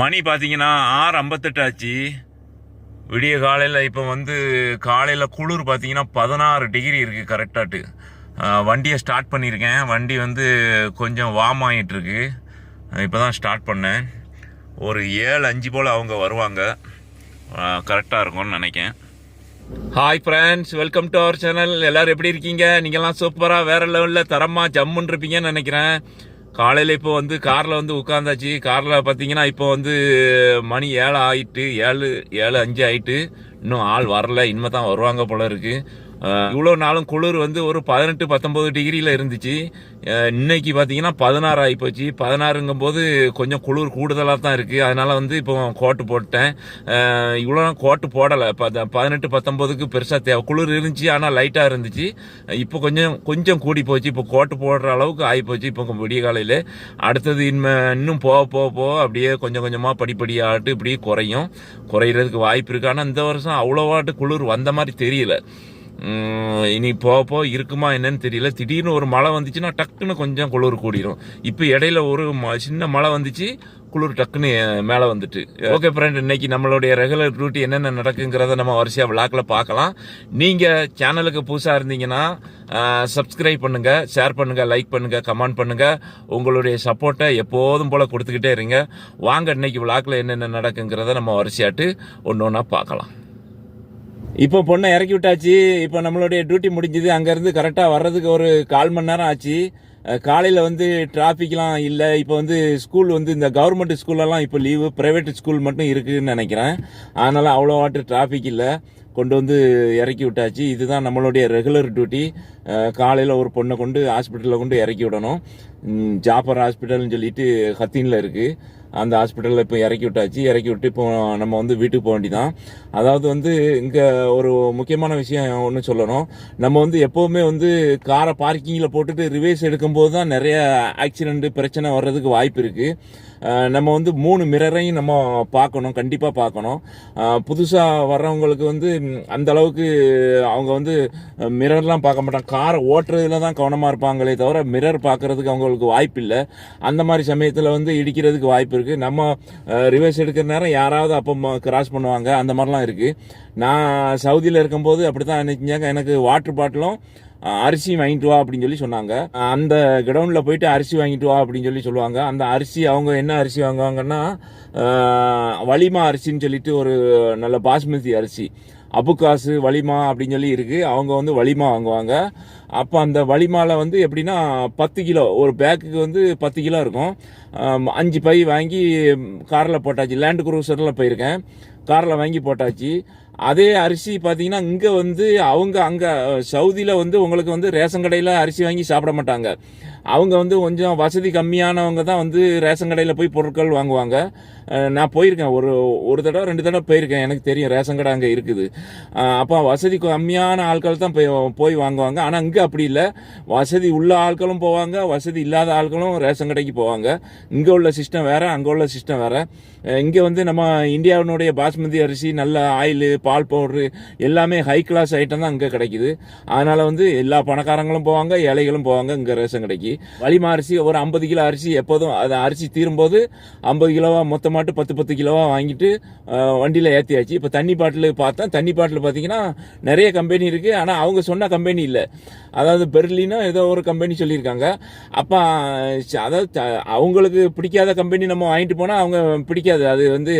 மணி பார்த்தீங்கன்னா ஆறு ஐம்பத்தெட்டு ஆச்சு. விடிய காலையில் இப்போ வந்து காலையில் குளிர் பார்த்தீங்கன்னா பதினாறு டிகிரி இருக்குது கரெக்டாட்டு வண்டியை ஸ்டார்ட் பண்ணியிருக்கேன். வண்டி வந்து கொஞ்சம் வார்ம் ஆகிட்டுருக்கு இப்போ தான் ஸ்டார்ட் பண்ணேன். ஒரு ஏழு அஞ்சு போல் அவங்க வருவாங்க. கரெக்டாக இருக்கும்னு நினைக்கேன் hi friends welcome to our channel எல்லோரும் எப்படி இருக்கீங்க? நீங்கள்லாம் சூப்பராக வேறு லெவலில் தரமாக ஜம்முன்னு இருப்பீங்கன்னு நினைக்கிறேன். காலையில் இப்போ வந்து காரில் வந்து உட்காந்தாச்சு காரில் பார்த்தீங்கன்னா இப்போ வந்து மணி ஏழு ஆயிட்டு ஏழு ஏழு அஞ்சு ஆயிட்டு. இன்னும் ஆள் வரல. இனிமே தான் வருவாங்க போல இருக்குது இவ்வளோ நாளும் குளிர் வந்து ஒரு பதினெட்டு பத்தொம்பது டிகிரியில் இருந்துச்சு. இன்னைக்கு பார்த்தீங்கன்னா பதினாறு ஆகிப்போச்சு பதினாறுங்கும் போது கொஞ்சம் குளிர் கூடுதலாக தான் இருக்குது அதனால் வந்து இப்போ கோட்டு போட்டேன். இவ்வளோ நாள் கோட்டு போடலை. பத பதினெட்டு பத்தொம்பதுக்கு பெருசாக தேவை. குளிர் இருந்துச்சு ஆனால் லைட்டாக இருந்துச்சு. இப்போ கொஞ்சம் கொஞ்சம் கூடி போச்சு. இப்போ கோட்டு போடுற அளவுக்கு ஆகிப்போச்சு இப்போ விடிய காலையில். அடுத்தது இன்ம இன்னும் போக போக போக அப்படியே கொஞ்சம் கொஞ்சமாக படிப்படியாட்டு இப்படியே குறையும். குறையிறதுக்கு வாய்ப்பு இருக்குது ஆனால் இந்த வருஷம் அவ்வளோவாட்டு குளிர் வந்த மாதிரி தெரியல. இனி போக போக இருக்குமா என்னன்னு தெரியல. திடீர்னு ஒரு மழை வந்துச்சுன்னா டக்குன்னு கொஞ்சம் குளிர் கூடிரும். இப்போ இடையில ஒரு ம- சின்ன மழை வந்துச்சு குளிர் டக்குன்னு மேலே வந்துட்டு. ஓகே ஃப்ரெண்ட் இன்னைக்கு நம்மளுடைய ரெகுலர் டியூட்டி என்னென்ன நடக்குங்கிறத நம்ம வரிசையாக விளாக்கில் பார்க்கலாம். நீங்கள் சேனலுக்கு புதுசாக இருந்தீங்கன்னா சப்ஸ்கிரைப் பண்ணுங்கள் ஷேர் பண்ணுங்கள் லைக் பண்ணுங்கள் கமெண்ட் பண்ணுங்கள் உங்களுடைய சப்போர்ட்டை எப்போதும் போல் கொடுத்துக்கிட்டே இருங்க. வாங்க இன்னைக்கு விளாக்ல என்னென்ன நடக்குங்கிறத நம்ம வரிசையாட்டு ஒன்று ஒன்றா பார்க்கலாம். இப்போ பொண்ணை இறக்கி விட்டாச்சு. இப்போ நம்மளுடைய டியூட்டி முடிஞ்சது. அங்கேருந்து கரெக்டாக வர்றதுக்கு ஒரு கால் மணி நேரம் ஆச்சு. காலையில் வந்து டிராஃபிக்லாம் இல்லை. இப்போ வந்து ஸ்கூல் வந்து இந்த கவர்மெண்ட் ஸ்கூல்லலாம் இப்போ லீவு ப்ரைவேட் ஸ்கூல் மட்டும் இருக்குதுன்னு நினைக்கிறேன். அதனால் அவ்வளோ வாட்டு டிராஃபிக் இல்லை. கொண்டு வந்து இறக்கி விட்டாச்சு. இதுதான் நம்மளுடைய ரெகுலர் டியூட்டி காலையில் ஒரு பொண்ணை கொண்டு ஹாஸ்பிட்டலில் கொண்டு இறக்கி விடணும். ஜாஃபர் ஹாஸ்பிட்டல்னு சொல்லிட்டு ஹத்தீனில் இருக்குது அந்த ஹாஸ்பிட்டலில் இப்போ இறக்கி விட்டாச்சு. இறக்கி விட்டு இப்போ நம்ம வந்து வீட்டுக்கு போக வேண்டிதான் அதாவது வந்து இங்கே ஒரு முக்கியமான விஷயம் ஒன்று சொல்லணும். நம்ம வந்து எப்போவுமே வந்து காரை பார்க்கிங்கில் போட்டுட்டு ரிவேஸ் எடுக்கும்போது தான் நிறைய ஆக்சிடென்ட்டு பிரச்சனை வர்றதுக்கு வாய்ப்பு இருக்குது நம்ம வந்து மூணு மிரரையும் நம்ம பார்க்கணும் கண்டிப்பாக பார்க்கணும். புதுசாக வர்றவங்களுக்கு வந்து அந்த அளவுக்கு அவங்க வந்து மிரர்லாம் பார்க்க மாட்டாங்க. காரை ஓட்டுறதுல தான் கவனமாக இருப்பாங்களே தவிர மிரர் பார்க்கறதுக்கு அவங்களுக்கு வாய்ப்பு இல்லை அந்த மாதிரி சமயத்தில் வந்து இடிக்கிறதுக்கு வாய்ப்பு இருக்குது நம்ம ரிவர்ஸ் எடுக்கிற நேரம் யாராவது அப்போ கிராஸ் பண்ணுவாங்க. அந்த மாதிரிலாம் இருக்குது நான் சவுதியில் இருக்கும்போது அப்படி தான் நினைச்சாங்க. எனக்கு வாட்டர் பாட்டிலும் அரிசி வாங்கிட்டு வா அப்படின்னு சொல்லி சொன்னாங்க. அந்த கிடவுண்டில் போயிட்டு அரிசி வாங்கிட்டு வா அப்படின்னு சொல்லி சொல்லுவாங்க. அந்த அரிசி அவங்க என்ன அரிசி வாங்குவாங்கன்னா வலிமா அரிசின்னு சொல்லிட்டு ஒரு நல்ல பாஸ்மதி அரிசி. அபுக்காசு வலிமா அப்படின்னு சொல்லி இருக்குது அவங்க வந்து வலிமா வாங்குவாங்க. அப்போ அந்த வலிமாவில் வந்து எப்படின்னா பத்து கிலோ ஒரு பேக்குக்கு வந்து பத்து கிலோ இருக்கும். அஞ்சு பை வாங்கி காரில் போட்டாச்சு. லேண்ட் குரூசரில் போயிருக்கேன். காரில் வாங்கி போட்டாச்சு. அதே அரிசி பார்த்தீங்கன்னா இங்கே வந்து அவங்க அங்கே சவுதியில் வந்து உங்களுக்கு வந்து ரேஷன் கடையில் அரிசி வாங்கி சாப்பிட மாட்டாங்க. அவங்க வந்து கொஞ்சம் வசதி கம்மியானவங்க தான் வந்து ரேஷன் கடையில் போய் பொருட்கள் வாங்குவாங்க. நான் போயிருக்கேன். ஒரு ஒரு தடவை ரெண்டு தடவை போயிருக்கேன். எனக்கு தெரியும் ரேஷன் கடை அங்கே இருக்குது. அப்போ வசதி கம்மியான ஆட்கள் தான் போய் போய் வாங்குவாங்க. ஆனால் இங்கே அப்படி இல்லை. வசதி உள்ள ஆட்களும் போவாங்க. வசதி இல்லாத ஆட்களும் ரேஷன் கடைக்கு போவாங்க. இங்கே உள்ள சிஸ்டம் வேறு அங்கே உள்ள சிஸ்டம் வேறு. இங்கே வந்து நம்ம இந்தியாவினுடைய பாஸ்மதி அரிசி நல்ல ஆயில் பால் பவுடரு எல்லாமே ஹை கிளாஸ் ஐட்டம் தான் இங்கே கிடைக்குது. அதனால் வந்து எல்லா பணக்காரங்களும் போவாங்க ஏழைகளும் போவாங்க இங்கே ரேஷன் கடைக்கு. வலிமா அரிசி ஒரு ஐம்பது கிலோ அரிசி எப்போதும் அது அரிசி தீரும்போது ஐம்பது கிலோவாக மொத்தமாட்டு பத்து பத்து கிலோவாக வாங்கிட்டு வண்டியில் ஏற்றியாச்சு இப்போ தண்ணி பாட்டில் பார்த்தா தண்ணி பாட்டில் பார்த்தீங்கன்னா நிறைய கம்பெனி இருக்குது ஆனால் அவங்க சொன்ன கம்பெனி இல்லை. அதாவது பெர்லினோ ஏதோ ஒரு கம்பெனி சொல்லியிருக்காங்க. அப்போ அதாவது அவங்களுக்கு பிடிக்காத கம்பெனி நம்ம வாங்கிட்டு போனால் அவங்க பிடிக்காது. அது வந்து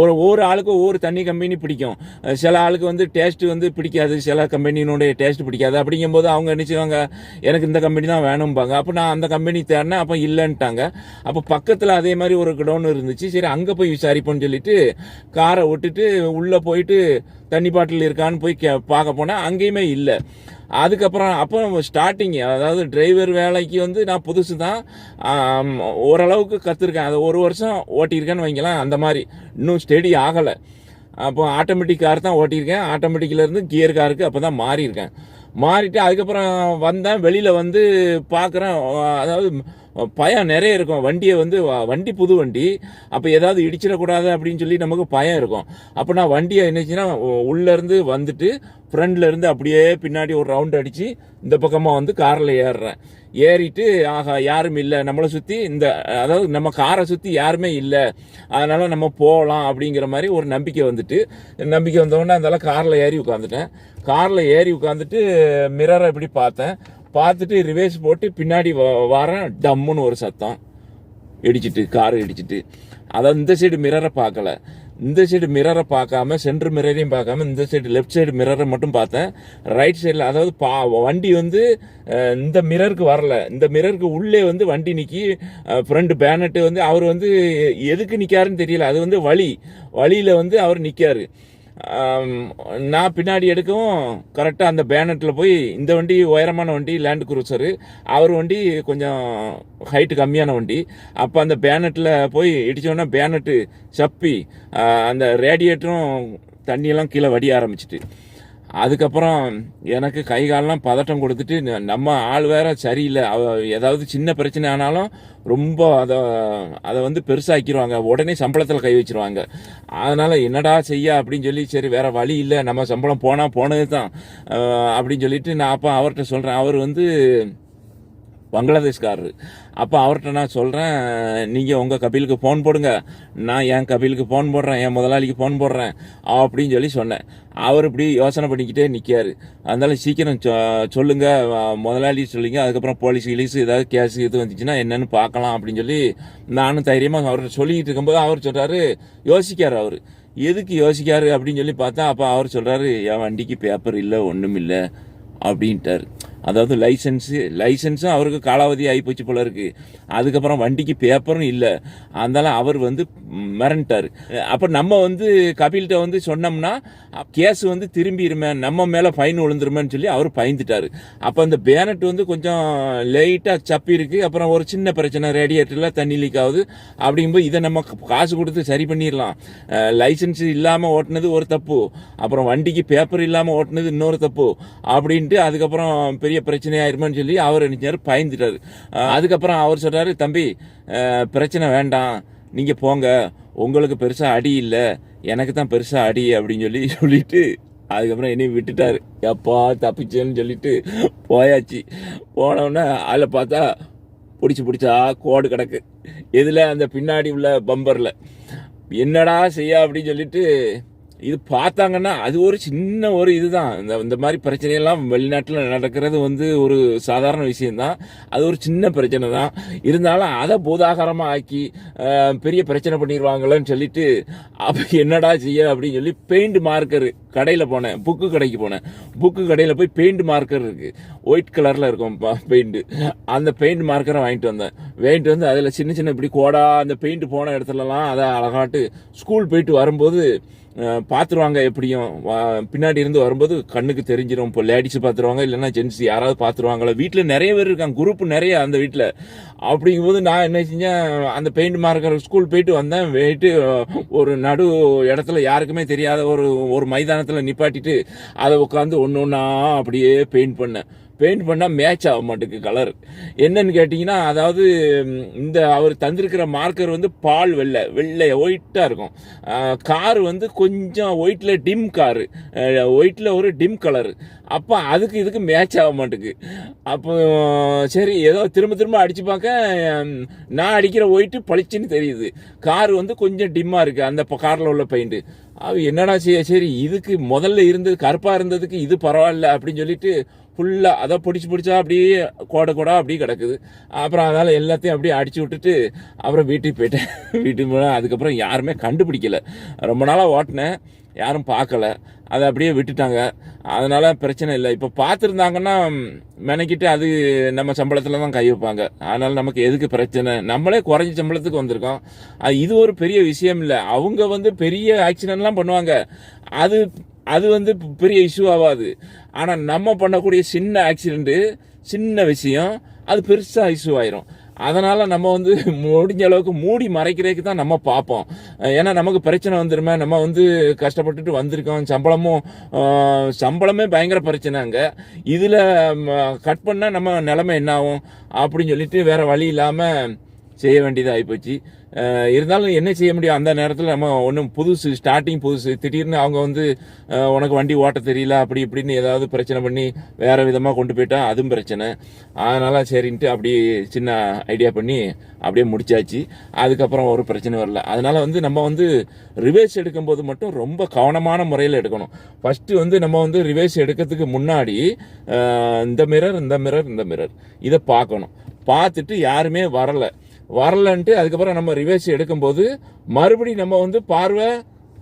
ஒரு ஒவ்வொரு ஆளுக்கு ஒவ்வொரு தண்ணி கம்பெனி பிடிக்கும். சில ஆளுக்கு வந்து டேஸ்ட்டு வந்து பிடிக்காது. சில கம்பெனியினுடைய டேஸ்ட் பிடிக்காது. அப்படிங்கும்போது அவங்க என்ன எனக்கு இந்த கம்பெனி தான் வேணும்பாங்க. அப்போ நான் அந்த கம்பெனி தேடினேன் அப்போ இல்லைன்ட்டாங்க. அப்போ பக்கத்தில் அதே மாதிரி ஒரு குடோன் இருந்துச்சு. சரி அங்கே போய் விசாரிப்போம்னு சொல்லிட்டு காரை விட்டுட்டு உள்ளே போயிட்டு தண்ணி பாட்டில் இருக்கான்னு போய் கே பார்க்க போனேன். அங்கேயுமே இல்லை. அதுக்கப்புறம் அப்போ ஸ்டார்டிங் அதாவது டிரைவர் வேலைக்கு வந்து நான் புதுசு தான் ஓரளவுக்கு கற்றுருக்கேன் அது ஒரு வருஷம் ஓட்டியிருக்கேன்னு வைங்களேன் அந்த மாதிரி. இன்னும் ஸ்டெடி ஆகலை. அப்போ ஆட்டோமேட்டிக் கார் தான் ஓட்டியிருக்கேன். ஆட்டோமேட்டிக்கிலேருந்து கியர் காருக்கு அப்போ தான் மாறியிருக்கேன். மாறிட்டு அதுக்கப்புறம் வந்தேன். வெளியில் வந்து பார்க்குறேன் அதாவது பயம் நிறைய இருக்கும். வண்டியை வந்து வண்டி புது வண்டி. அப்போ ஏதாவது இடிச்சிடக்கூடாது அப்படின்னு சொல்லி நமக்கு பயம் இருக்கும். அப்போ நான் வண்டியை என்னச்சுன்னா உள்ளேருந்து வந்துட்டு ஃப்ரண்ட்லேருந்து அப்படியே பின்னாடி ஒரு ரவுண்ட் அடித்து இந்த பக்கமாக வந்து காரில் ஏறுறேன். ஏறிட்டு ஆஹா யாரும் இல்லை. நம்மளை சுற்றி இந்த அதாவது நம்ம காரை சுற்றி யாருமே இல்லை. அதனால் நம்ம போகலாம் அப்படிங்கிற மாதிரி ஒரு நம்பிக்கை வந்துட்டு நம்பிக்கை வந்தவொடனே அதனால் காரில் ஏறி உட்காந்துட்டேன். காரில் ஏறி உட்காந்துட்டு மிரரை இப்படி பார்த்தேன். பார்த்துட்டு ரிவேஸ் போட்டு பின்னாடி வ- டம்முன்னு ஒரு சத்தம். இடிச்சிட்டு கார் இடிச்சிட்டு. அதான் இந்த சைடு மிரரை பார்க்கல. இந்த சைடு மிரரை பார்க்காம சென்ட்ரு மிரரையும் பார்க்காம இந்த சைடு லெஃப்ட் சைடு மிரரை மட்டும் பார்த்தேன். ரைட் சைடில் அதாவது பா வண்டி வந்து இந்த மிரருக்கு வரல. இந்த மிரருக்கு உள்ளே வந்து வண்டி நிற்கி ஃப்ரண்ட் பேனட்டு வந்து அவர் வந்து எதுக்கு நிற்காருன்னு தெரியல. அது வந்து வழி. வழியில் வந்து அவர் நிற்காரு நான் பின்னாடி எடுக்கவும் கரெக்டாக அந்த பேனட்டில் போய் இந்த வண்டி உயரமான வண்டி லேண்ட் குரூசரு அவர் வண்டி கொஞ்சம் ஹைட்டு கம்மியான வண்டி. அப்போ அந்த பேனட்டில் போய் இடித்தோன்னா பேனட்டு சப்பி அந்த ரேடியேட்டரும் தண்ணியெல்லாம் கீழே வடிய ஆரம்பிச்சிட்டு. அதுக்கப்புறம் எனக்கு கை காலெல்லாம் பதட்டம் கொடுத்துட்டு நம்ம ஆள் வேற சரியில்லை. அவ ஏதாவது சின்ன பிரச்சனை ஆனாலும் ரொம்ப அதை அதை வந்து பெருசாக்கிடுவாங்க உடனே சம்பளத்தில் கை வச்சிருவாங்க. அதனால் என்னடா செய்ய அப்படின்னு சொல்லி சரி வேற வழி இல்லை. நம்ம சம்பளம் போனால் போனது தான் அப்படின்னு சொல்லிட்டு நான் அப்போ அவர்கிட்ட சொல்கிறேன் அவர் வந்து பங்களாதேஷ்காரரு. அப்போ அவர்கிட்ட நான் சொல்கிறேன் நீங்கள் உங்கள் கபிலுக்கு ஃபோன் போடுங்க. நான் என் கபிலுக்கு ஃபோன் போடுறேன் என் முதலாளிக்கு ஃபோன் போடுறேன் அப்படின்னு சொல்லி சொன்னேன். அவர் இப்படி யோசனை பண்ணிக்கிட்டே நிற்காரு அதனால சீக்கிரம் சொ- சொல்லுங்கள் முதலாளி சொல்லுங்க அதுக்கப்புறம் போலீஸ் கிலீஸ் ஏதாவது கேஸ் இது வந்துச்சுன்னா என்னென்னு பார்க்கலாம் அப்படின்னு சொல்லி நானும் தைரியமாக அவர்கிட்ட சொல்லிக்கிட்டு இருக்கும்போது அவர் சொல்கிறாரு யோசிக்கார் அவர். எதுக்கு யோசிக்காரு அப்படின்னு சொல்லி பார்த்தா அப்போ அவர் சொல்கிறாரு என் வண்டிக்கு பேப்பர் இல்லை ஒன்றும் இல்லை அப்படின்ட்டார். அதாவது லைசன்ஸு லைசன்ஸும் அவருக்கு காலாவதி ஆகிப்போச்சு போல இருக்குது அதுக்கப்புறம் வண்டிக்கு பேப்பரும் இல்லை. அதனால் அவர் வந்து மிரண்டார். அப்போ நம்ம வந்து கபில்கிட்ட வந்து சொன்னோம்னா கேஸ் வந்து திரும்பிடுமே நம்ம மேலே ஃபைன் விழுந்துருமேன்னு சொல்லி அவர் பயந்துட்டார். அப்போ அந்த பேனட் வந்து கொஞ்சம் லைட்டாக சப்பியிருக்கு அப்புறம் ஒரு சின்ன பிரச்சனை ரேடியேட்டரில் தண்ணி லீக் ஆகுது. அப்படிங்கும்போது இதை நம்ம காசு கொடுத்து சரி பண்ணிடலாம். லைசன்ஸ் இல்லாமல் ஓட்டுனது ஒரு தப்பு. அப்புறம் வண்டிக்கு பேப்பர் இல்லாமல் ஓட்டுனது இன்னொரு தப்பு. அப்படின்ட்டு அதுக்கப்புறம் பெரிய பிரச்சனை ஆயிருமான்னு சொல்லி அவர் நினைச்சாரு பயந்துட்டாரு. அதுக்கப்புறம் அவர் சொல்றாரு தம்பி பிரச்சனை வேண்டாம். நீங்க போங்க. உங்களுக்கு பெருசா அடி இல்லை. எனக்கு தான் பெருசா அடி அப்படின்னு சொல்லி சொல்லிட்டு அதுக்கப்புறம் என்னையும் விட்டுட்டாரு. எப்பா தப்பிச்சேன்னு சொல்லிட்டு போயாச்சு. போனோடனே அதில் பார்த்தா பிடிச்சி பிடிச்சா கோடு கிடக்கு. எதில்? அந்த பின்னாடி உள்ள பம்பரில் என்னடா செய்ய? அப்படின்னு சொல்லிட்டு இது பார்த்தாங்கன்னா அது ஒரு சின்ன ஒரு இதுதான். இந்த இந்த மாதிரி பிரச்சனையெல்லாம் வெளிநாட்டில் நடக்கிறது வந்து ஒரு சாதாரண விஷயம்தான். அது ஒரு சின்ன பிரச்சனை தான் இருந்தாலும் அதை போதாகாரமாக ஆக்கி பெரிய பிரச்சனை பண்ணிடுவாங்களேன்னு சொல்லிட்டு அப்போ என்னடா செய்ய அப்படின்னு சொல்லி பெயிண்ட் மார்க்கர் கடையில் போனேன். புக்கு கடைக்கு போனேன். புக்கு கடையில் போய் பெயிண்ட் மார்க்கர் இருக்குது ஒயிட் கலரில் இருக்கும் பெயிண்ட்டு அந்த பெயிண்ட் மார்க்கரை வாங்கிட்டு வந்தேன். வாங்கிட்டு வந்து அதில் சின்ன சின்ன இப்படி கோடா அந்த பெயிண்ட் போன இடத்துலலாம் அதை அழகாட்டு ஸ்கூல் போயிட்டு வரும்போது பார்த்துருவாங்க எப்படியும். பின்னாடி இருந்து வரும்போது கண்ணுக்கு தெரிஞ்சிடும் இப்போ லேடிஸ் பார்த்துருவாங்க இல்லைன்னா ஜென்ஸ் யாராவது பார்த்துருவாங்களா வீட்டில் நிறைய பேர் இருக்காங்க. குரூப் நிறைய அந்த வீட்டில் அப்படிங்கும்போது நான் என்ன செஞ்சேன் அந்த பெயிண்ட் மார்க்கர் ஸ்கூல் போயிட்டு வந்தேன். போயிட்டு ஒரு நடு இடத்துல யாருக்குமே தெரியாத ஒரு ஒரு மைதானத்தில் நிப்பாட்டிட்டு அதை உட்காந்து ஒன்று ஒன்றா அப்படியே பெயிண்ட் பண்ணேன். பெயிண்ட் பண்ணால் மேட்ச் ஆக மாட்டேங்குது கலர் என்னன்னு கேட்டிங்கன்னா அதாவது இந்த அவர் தந்திருக்கிற மார்க்கர் வந்து பால் வெள்ளை வெள்ளை ஒயிட்டாக இருக்கும். கார் வந்து கொஞ்சம் ஒயிட்டில் டிம் காரு ஒயிட்டில் ஒரு டிம் கலரு அப்போ அதுக்கு இதுக்கு மேட்ச் ஆக மாட்டேங்குது. அப்போ சரி ஏதோ திரும்ப திரும்ப அடித்து பார்க்க நான் அடிக்கிற ஒயிட்டு பளிச்சுன்னு தெரியுது. கார் வந்து கொஞ்சம் டிம்மாக இருக்குது அந்த காரில் உள்ள பெயிண்ட்டு அது என்னடா செய்ய சரி இதுக்கு முதல்ல இருந்தது கருப்பாக இருந்ததுக்கு இது பரவாயில்ல அப்படின்னு சொல்லிட்டு ஃபுல்லாக அதை பிடிச்சி பிடிச்சா அப்படியே கோடை கோடா அப்படியே கிடக்குது. அப்புறம் அதனால் எல்லாத்தையும் அப்படியே அடிச்சு விட்டுட்டு அப்புறம் வீட்டுக்கு போயிட்டேன். வீட்டுக்கு போனால் அதுக்கப்புறம் யாருமே கண்டுபிடிக்கல. ரொம்ப நாளாக ஓட்டினேன். யாரும் பார்க்கல. அதை அப்படியே விட்டுட்டாங்க. அதனால் பிரச்சனை இல்லை. இப்போ பார்த்துருந்தாங்கன்னா மெனக்கிட்டு அது நம்ம சம்பளத்தில் தான் கை வைப்பாங்க. அதனால் நமக்கு எதுக்கு பிரச்சனை? நம்மளே குறைஞ்ச சம்பளத்துக்கு வந்திருக்கோம். அது இது ஒரு பெரிய விஷயம் இல்லை. அவங்க வந்து பெரிய ஆக்சிடென்ட்லாம் பண்ணுவாங்க. அது அது வந்து பெரிய இஷ்யூ ஆகாது ஆனால் நம்ம பண்ணக்கூடிய சின்ன ஆக்சிடெண்ட்டு சின்ன விஷயம் அது பெருசாக இஷ்யூ ஆயிரும். அதனால் நம்ம வந்து முடிஞ்ச அளவுக்கு மூடி மறைக்கிறதுக்கு தான் நம்ம பார்ப்போம். ஏன்னா நமக்கு பிரச்சனை வந்துருமே நம்ம வந்து கஷ்டப்பட்டுட்டு வந்திருக்கோம். சம்பளமும் சம்பளமே பயங்கர பிரச்சனை அங்கே. இதில் கட் பண்ணால் நம்ம நிலமை என்ன ஆகும்? அப்படின்னு சொல்லிட்டு வேறு வழி இல்லாமல் செய்ய வேண்டியதாக ஆகிப்போச்சு இருந்தாலும் என்ன செய்ய முடியும்? அந்த நேரத்தில் நம்ம ஒன்றும் புதுசு ஸ்டார்டிங் புதுசு. திடீர்னு அவங்க வந்து உனக்கு வண்டி ஓட்ட தெரியல அப்படி இப்படின்னு ஏதாவது பிரச்சனை பண்ணி வேறு விதமாக கொண்டு போயிட்டா அதுவும் பிரச்சனை. அதனால சரின்ட்டு அப்படி சின்ன ஐடியா பண்ணி அப்படியே முடிச்சாச்சு. அதுக்கப்புறம் ஒரு பிரச்சனை வரல. அதனால் வந்து நம்ம வந்து ரிவேர்ஸ் எடுக்கும்போது மட்டும் ரொம்ப கவனமான முறையில் எடுக்கணும். ஃபஸ்ட்டு வந்து நம்ம வந்து ரிவேர்ஸ் எடுக்கிறதுக்கு முன்னாடி இந்த மிரர் இந்த மிரர் இந்த மிரர் இதை பார்க்கணும். பார்த்துட்டு யாருமே வரலை. வரலன்ட்டு அதுக்கப்புறம் நம்ம ரிவர்ஸ் எடுக்கும்போது மறுபடியும் நம்ம வந்து பார்வை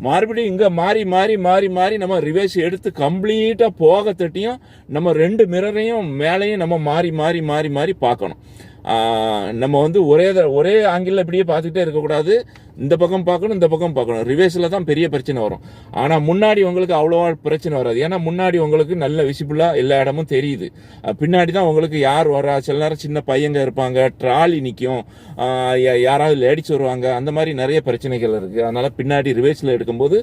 மறுபடியும் இங்கே மாறி மாறி மாறி மாறி நம்ம ரிவர்ஸ் எடுத்து கம்ப்ளீட்டாக போக தட்டியும் நம்ம ரெண்டு மிரரையும் மேலேயும் நம்ம மாறி மாறி மாறி மாறி பார்க்கணும். நம்ம வந்து ஒரே த- ஒரே ஆங்கிளில் இப்படியே பார்த்துக்கிட்டே இருக்கக்கூடாது. இந்த பக்கம் பார்க்கணும் இந்த பக்கம் பார்க்கணும். ரிவேஸில் தான் பெரிய பிரச்சனை வரும். ஆனால் முன்னாடி உங்களுக்கு அவ்வளோவா பிரச்சனை வராது. ஏன்னா முன்னாடி உங்களுக்கு நல்ல விசிபிளாக எல்லா இடமும் தெரியுது. பின்னாடி தான் உங்களுக்கு யார் வரா சில நேரம் சின்ன பையங்க இருப்பாங்க ட்ராலி நிற்கும் யாராவது லேடிஸ் வருவாங்க அந்த மாதிரி நிறைய பிரச்சனைகள் இருக்குது அதனால் பின்னாடி ரிவேஸில் எடுக்கும்போது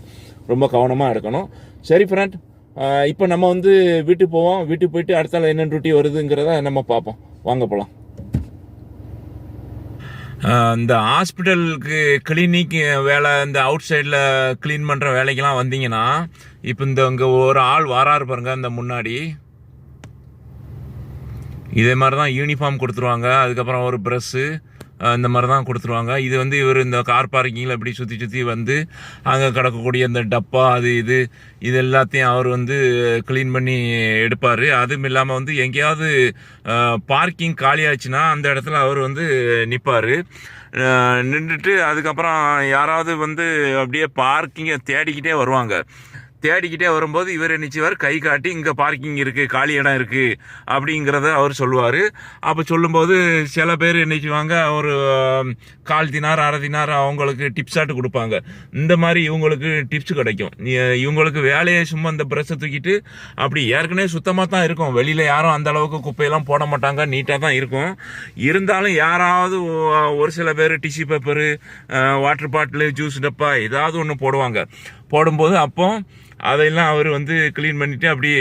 ரொம்ப கவனமாக எடுக்கணும். சரி ஃப்ரெண்ட் இப்போ நம்ம வந்து வீட்டுக்கு போவோம். வீட்டுக்கு போயிட்டு அடுத்தால என்ன டியூட்டி வருதுங்கிறத நம்ம பார்ப்போம். வாங்க போகலாம் இந்த ஹாஸ்பிட்டலுக்கு கிளினிக் வேலை இந்த அவுட் சைடில் க்ளீன் பண்ணுற வேலைக்கெல்லாம் வந்தீங்கன்னா இப்போ இந்த இங்கே ஒரு ஆள் வராரு பாருங்க இந்த முன்னாடி. இதே மாதிரி தான் யூனிஃபார்ம் கொடுத்துருவாங்க. அதுக்கப்புறம் ஒரு ப்ரெஸ்ஸு இந்த மாதிரி தான் கொடுத்துருவாங்க. இது வந்து இவர் இந்த கார் பார்க்கிங்கில் இப்படி சுற்றி சுற்றி வந்து அங்கே கிடக்கக்கூடிய இந்த டப்பா அது இது இது எல்லாத்தையும் அவர் வந்து க்ளீன் பண்ணி எடுப்பார். அதுவும் இல்லாமல் வந்து எங்கேயாவது பார்க்கிங் காலியாச்சுன்னா அந்த இடத்துல அவர் வந்து நிற்பார் நின்றுட்டு அதுக்கப்புறம் யாராவது வந்து அப்படியே பார்க்கிங்கை தேடிக்கிட்டே வருவாங்க. தேடிக்கிட்டே வரும்போது இவர் நிச்சயவர் கை காட்டி இங்கே பார்க்கிங் இருக்குது காலி இடம் இருக்குது அப்படிங்கிறத அவர் சொல்லுவார். அப்போ சொல்லும்போது சில பேர் நினைச்சுவாங்க செய்வாங்க? ஒரு கால் தினார் அரை தினார் அவங்களுக்கு டிப்ஸாட்டு கொடுப்பாங்க. இந்த மாதிரி இவங்களுக்கு டிப்ஸ் கிடைக்கும். இவங்களுக்கு வேலையை சும்மா இந்த ப்ரெஷ்ஷை தூக்கிட்டு அப்படி ஏற்கனவே சுத்தமாக தான் இருக்கும். வெளியில் யாரும் அந்த அளவுக்கு குப்பையெல்லாம் போட மாட்டாங்க. நீட்டாக தான் இருக்கும். இருந்தாலும் யாராவது ஒரு சில பேர் tissue paper water bottle juice டப்பா ஏதாவது ஒன்று போடுவாங்க. போடும்போது அப்போ அதையெல்லாம் அவர் வந்து க்ளீன் பண்ணிவிட்டு அப்படியே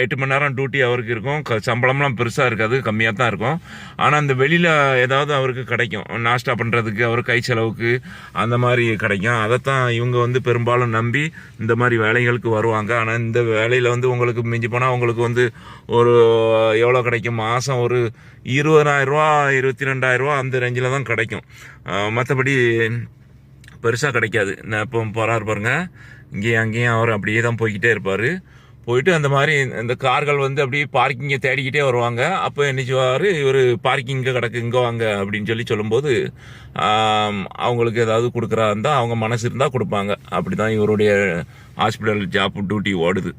எட்டு மணி நேரம் டியூட்டி அவருக்கு இருக்கும். க- சம்பளம்லாம் பெருசாக இருக்காது கம்மியாக தான் இருக்கும். ஆனால் அந்த வெளியில் ஏதாவது அவருக்கு கிடைக்கும். நாஸ்டா பண்ணுறதுக்கு அவர் கை செலவுக்கு அந்த மாதிரி கிடைக்கும். அதைத்தான் இவங்க வந்து பெரும்பாலும் நம்பி இந்த மாதிரி வேலைகளுக்கு வருவாங்க. ஆனால் இந்த வேலையில் வந்து உங்களுக்கு மிஞ்சி போனால் உங்களுக்கு வந்து ஒரு எவ்வளோ கிடைக்கும்? மாதம் ஒரு இருபதாயிரரூவா இருபத்தி ரெண்டாயிரரூவா அந்த ரேஞ்சில் தான் கிடைக்கும். மற்றபடி பெருசாக கிடைக்காது. நான் இப்போ போகிறாரு பாருங்க. இங்கேயும் அங்கேயும் அவர் அப்படியே தான் போய்கிட்டே இருப்பார். போயிட்டு அந்த மாதிரி இந்த கார்கள் வந்து அப்படியே பார்க்கிங்கை தேடிக்கிட்டே வருவாங்க. அப்போ என்ன செய்வார்? இவர் பார்க்கிங் இங்கே கிடக்கு இங்கே வாங்க அப்படின்னு சொல்லி சொல்லும்போது அவங்களுக்கு ஏதாவது கொடுக்குறா இருந்தால் அவங்க மனசு இருந்தால் கொடுப்பாங்க. அப்படி தான் இவருடைய ஹாஸ்பிட்டல் ஜாப் டியூட்டி ஓடுது.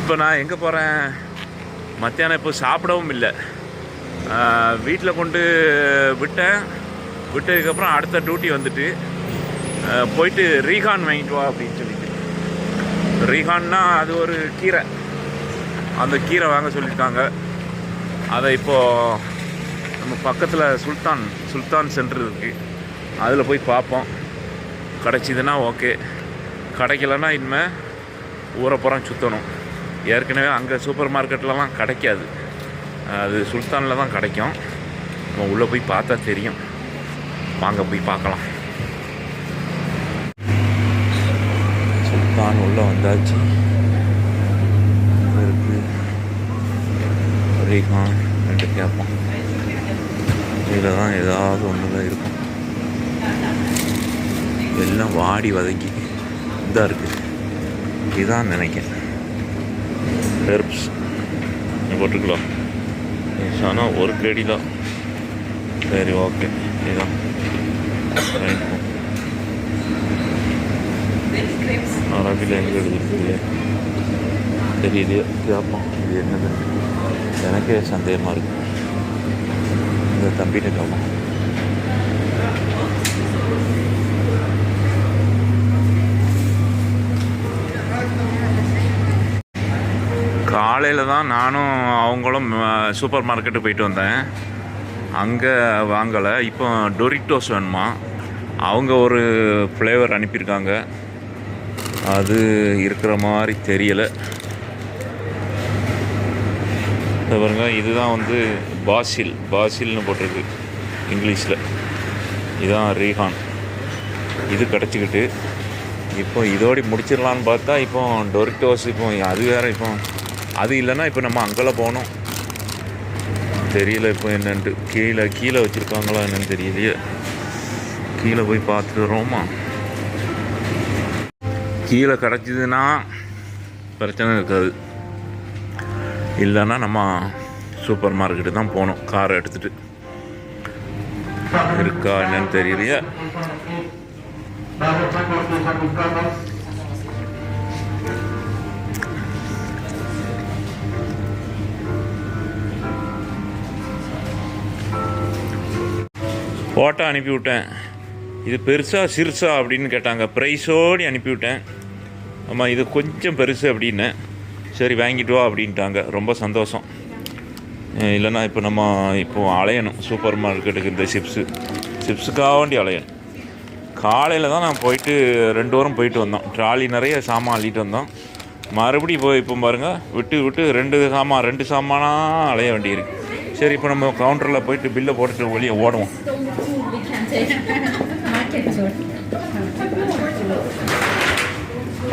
இப்போ நான் எங்கே போகிறேன் மத்தியானம் இப்போ சாப்பிடவும் இல்லை. வீட்டில் கொண்டு விட்டேன். விட்டதுக்கப்புறம் அடுத்த டியூட்டி வந்துட்டு போயிட்டு ரீகான் வாங்கிட்டு வா அப்படின்னு சொல்லிட்டு. ரீகான்னா அது ஒரு கீரை. அந்த கீரை வாங்க சொல்லியிருக்காங்க அதை இப்போது நம்ம பக்கத்தில் சுல்தான் சுல்தான் சென்டர் இருக்குது அதில் போய் பார்ப்போம். கிடச்சிதுன்னா ஓகே கிடைக்கலன்னா இனிமேல் ஊரப்புறம் சுற்றணும் ஏற்கனவே அங்கே சூப்பர் மார்க்கெட்லலாம் கிடைக்காது. அது சுல்தானில் தான் கிடைக்கும். நம்ம உள்ளே போய் பார்த்தா தெரியும். வாங்க போய் பார்க்கலாம். சுல்தான் உள்ளே வந்தாச்சு. இருக்கு. ரீகான் ரெண்டு கேட்போம் இதில் தான் ஏதாவது ஒன்று தான் இருக்கும். எல்லாம் வாடி வதங்கி இதாக இருக்குது இதுதான் நினைக்கிறேன். ஹெர்ப்ஸ். போட்டுக்கலாம். ஆனால் ஒரு கேடி தான் சரி ஓகே. இதுதான் வாங்கிப்போம் அரபியில் எங்கே எழுதிருக்கு தெரியல கேட்போம் இது என்னது எனக்கே சந்தேகமாக இருக்கும் இந்த தம்பிகிட்ட கேட்போம் காலையில் காலையில் தான் நானும் அவங்களும் சூப்பர் மார்க்கெட்டு போயிட்டு வந்தேன். அங்கே வாங்கலை. இப்போ டொரிட்டோஸ் வேணுமா? அவங்க ஒரு ஃப்ளேவர் அனுப்பியிருக்காங்க. அது இருக்கிற மாதிரி தெரியலை. பாருங்க இதுதான் வந்து பாசில் பாசில்னு போட்டிருக்கு இங்கிலீஷில். இதுதான் ரீஹான் இது கிடச்சிக்கிட்டு இப்போ இதோடி முடிச்சிடலான்னு பார்த்தா இப்போ டொரிட்டோஸ் இப்போ அது வேறு இப்போ அது இல்லைன்னா இப்போ நம்ம அங்கெல்லாம் போகணும். தெரியல இப்போ என்னன்ட்டு. கீழே கீழே வச்சுருக்காங்களா என்னன்னு தெரியலையே. கீழே போய் பார்த்துட்டு வரோமா கீழே கிடச்சிதுன்னா பிரச்சனை இருக்காது. இல்லைன்னா நம்ம சூப்பர் மார்க்கெட்டு தான் போகணும். காரை எடுத்துகிட்டு இருக்கா என்னன்னு தெரியலையே. ஃபோட்டோ அனுப்பிவிட்டேன். இது பெருசா சிறுசா அப்படின்னு கேட்டாங்க. ப்ரைஸோடு அனுப்பிவிட்டேன். ஆமாம் இது கொஞ்சம் பெருசு அப்படின்னேன் சரி வாங்கிட்டு வா அப்படின்ட்டாங்க. ரொம்ப சந்தோஷம். இல்லைன்னா இப்போ நம்ம இப்போ அலையணும். சூப்பர் மார்க்கெட்டுக்கு இந்த சிப்ஸு. சிப்ஸுக்காக வேண்டி அலையணும். காலையில் தான் நான் போயிட்டு ரெண்டு வாரம் போயிட்டு வந்தோம். ட்ராலி நிறைய சாமான் அள்ளிட்டு வந்தோம். மறுபடியும் போய் இப்போ பாருங்கள் விட்டு விட்டு ரெண்டு சாமான் ரெண்டு சாமானாக அலைய வேண்டியிருக்கு. சரி இப்போ நம்ம கவுண்டரில் போயிட்டு பில்லை போட்டுட்டு வெளியே ஓடுவோம்.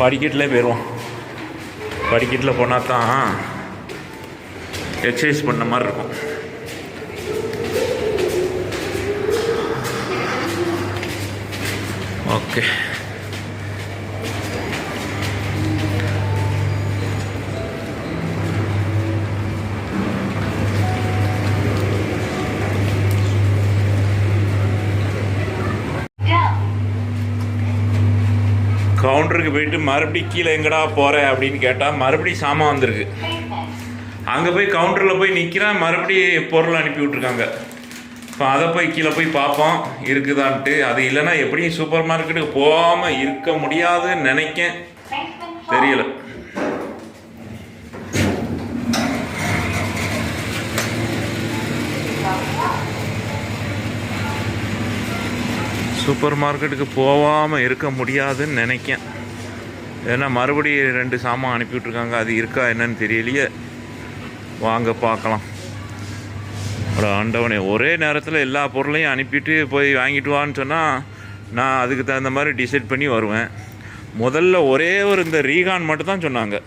படிக்கட்டில் போயிடுவோம் படிக்கட்டில் போனால் தான் எக்ஸசைஸ் பண்ண மாதிரி இருக்கும். ஓகே கவுண்டருக்கு போயிட்டு மறுபடியும் கீழே எங்கடா போகிற அப்படின்னு கேட்டால் மறுபடியும் சாமான் வந்திருக்கு. அங்கே போய் கவுண்டரில் போய் நிற்கிறேன் மறுபடியும் பொருள் அனுப்பி விட்ருக்காங்க இப்போ அதை போய் கீழே போய் பார்ப்போம் இருக்குதான்ட்டு. அது இல்லைன்னா எப்படியும் சூப்பர் மார்க்கெட்டுக்கு போகாமல் இருக்க முடியாதுன்னு நினைக்கேன். தெரியல. சூப்பர் மார்க்கெட்டுக்கு போகாமல் இருக்க முடியாதுன்னு நினைக்கேன். ஏன்னா மறுபடியும் ரெண்டு சாமான் அனுப்பி விட்ருக்காங்க அது இருக்கா என்னன்னு தெரியலையே. வாங்க பார்க்கலாம். அப்புறம் ஆண்டவனே ஒரே நேரத்தில் எல்லா பொருளையும் அனுப்பிட்டு போய் வாங்கிட்டு வான்னு சொன்னால் நான் அதுக்கு தகுந்த மாதிரி டிசைட் பண்ணி வருவேன். முதல்ல ஒரே ஒரு இந்த ரீகான் மட்டும் தான் சொன்னாங்க.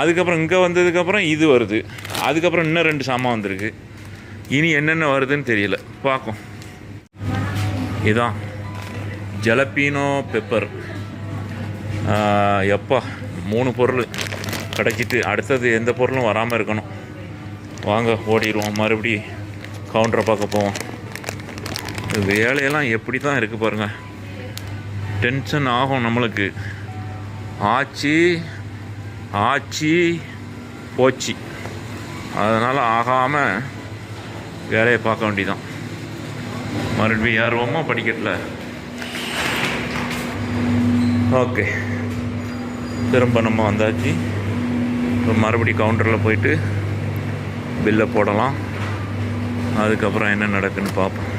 அதுக்கப்புறம் இங்கே வந்ததுக்கப்புறம் இது வருது. அதுக்கப்புறம் இன்னும் ரெண்டு சாமான் வந்திருக்கு. இனி என்னென்ன வருதுன்னு தெரியல. பார்க்கும் இதான். Jalapeno pepper. எப்பா மூணு பொருள் கிடச்சிட்டு அடுத்தது எந்த பொருளும் வராமல் இருக்கணும். வாங்க ஓடிடுவோம். மறுபடி கவுண்டரை பார்க்க போவோம். வேலையெல்லாம் எப்படி தான் இருக்குது பாருங்கள் டென்ஷன் ஆகும் நம்மளுக்கு. ஆச்சு ஆச்சு போச்சு. அதனால் ஆகாமல் வேலையை பார்க்க வேண்டியதான் மறுபடியும் ஏறுவோமா படிக்கட்டில். ஓகே. திரும்ப நம்ம வந்தாச்சு. இப்போ மறுபடி கவுண்டரில் போயிட்டு பில்லை போடலாம். அதுக்கப்புறம் என்ன நடக்குன்னு பார்ப்போம்